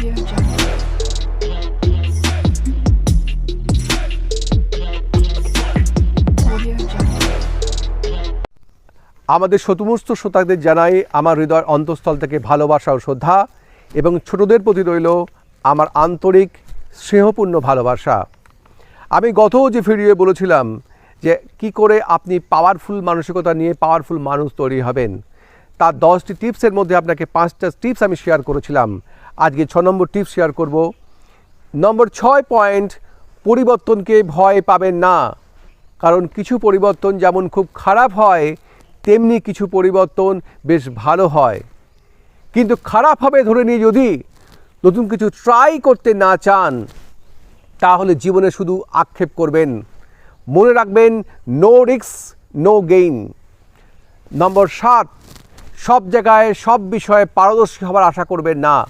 আমাদের সমস্ত শ্রোতাদের জানাই আমার হৃদয় অন্তঃস্থল থেকে ভালোবাসা ও শ্রদ্ধা এবং ছোটদের প্রতি রইল আমার আন্তরিক স্নেহপূর্ণ ভালোবাসা। আমি গত যে ভিডিওয়ে বলেছিলাম যে কি করে আপনি পাওয়ারফুল মানসিকতা নিয়ে পাওয়ারফুল মানুষ তৈরি হবেন। তার দশটি টিপসের মধ্যে আপনাকে পাঁচটা টিপস আমি শেয়ার করেছিলাম। আজকে ছ নম্বর টিপস শেয়ার করব। নম্বর ছয় পয়েন্ট পরিবর্তনকে ভয় পাবেন না। কারণ কিছু পরিবর্তন যেমন খুব খারাপ হয়, তেমনি কিছু পরিবর্তন বেশ ভালো হয়। কিন্তু খারাপ হবে ধরে নিয়ে যদি নতুন কিছু ট্রাই করতে না চান, তাহলে জীবনে শুধু আক্ষেপ করবেন। মনে রাখবেন নো রিক্স নো গেইন নম্বর সাত সব জায়গায়, সব বিষয়ে পারদর্শী হবার আশা করবেন না।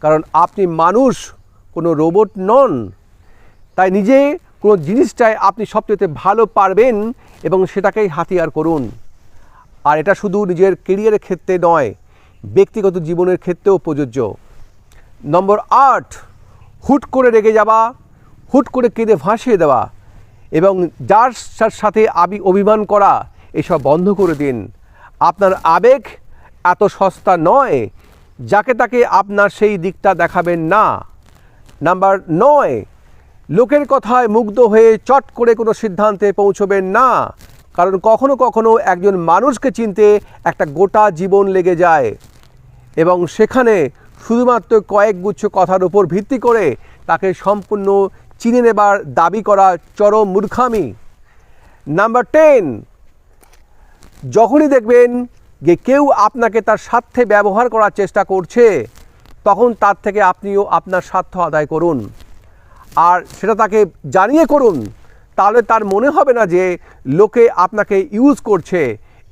কারণ আপনি মানুষ, কোনো রোবট নন। তাই নিজে কোনো জিনিসটায় আপনি সবচেয়ে ভালো পারবেন এবং সেটাকেই হাতিয়ার করুন। আর এটা শুধু নিজের কেরিয়ারের ক্ষেত্রে নয়, ব্যক্তিগত জীবনের ক্ষেত্রেও প্রযোজ্য। নম্বর আট, হুট করে রেগে যাওয়া, হুট করে কেঁদে ভাসিয়ে দেওয়া এবং যার সাথে আবি অভিমান করা, এসব বন্ধ করে দিন। আপনার আবেগ এত সস্তা নয় যাকে তাকে আপনার সেই দিকটা দেখাবেন না। নাম্বার নয়, লোকের কথায় মুগ্ধ হয়ে চট করে কোনো সিদ্ধান্তে পৌঁছবেন না। কারণ কখনো কখনো একজন মানুষকে চিনতে একটা গোটা জীবন লেগে যায়। এবং সেখানে শুধুমাত্র কয়েক গুচ্ছ কথার উপর ভিত্তি করে তাকে সম্পূর্ণ চিনে নেবার দাবি করা চরম মূর্খামি। নাম্বার টেন যখনই দেখবেন যে কেউ আপনাকে তার স্বার্থে ব্যবহার করার চেষ্টা করছে, তখন তার থেকে আপনিও আপনার স্বার্থ আদায় করুন। আর সেটা তাকে জানিয়ে করুন, তাহলে তার মনে হবে না যে লোকে আপনাকে ইউজ করছে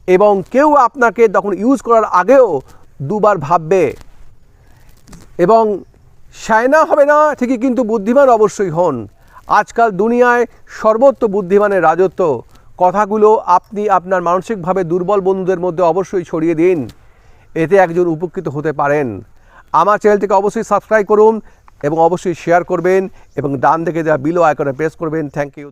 এবং কেউ আপনাকে তখন ইউজ করার আগেও দুবার ভাববে। এবং সায়না হবে না, ঠিকই কিন্তু বুদ্ধিমান অবশ্যই হন। আজকাল দুনিয়ায় সর্বত্র বুদ্ধিমানের রাজত্ব কথাগুলো আপনি আপনার মানসিকভাবে দুর্বল বন্ধুদের মধ্যে অবশ্যই ছড়িয়ে দিন। এতে একজন উপকৃত হতে পারেন। আমার চ্যানেলটিকে অবশ্যই সাবস্ক্রাইব করুন এবং অবশ্যই শেয়ার করবেন এবং ডান দিকে দেওয়া বিলো আইকনে প্রেস করবেন। Thank you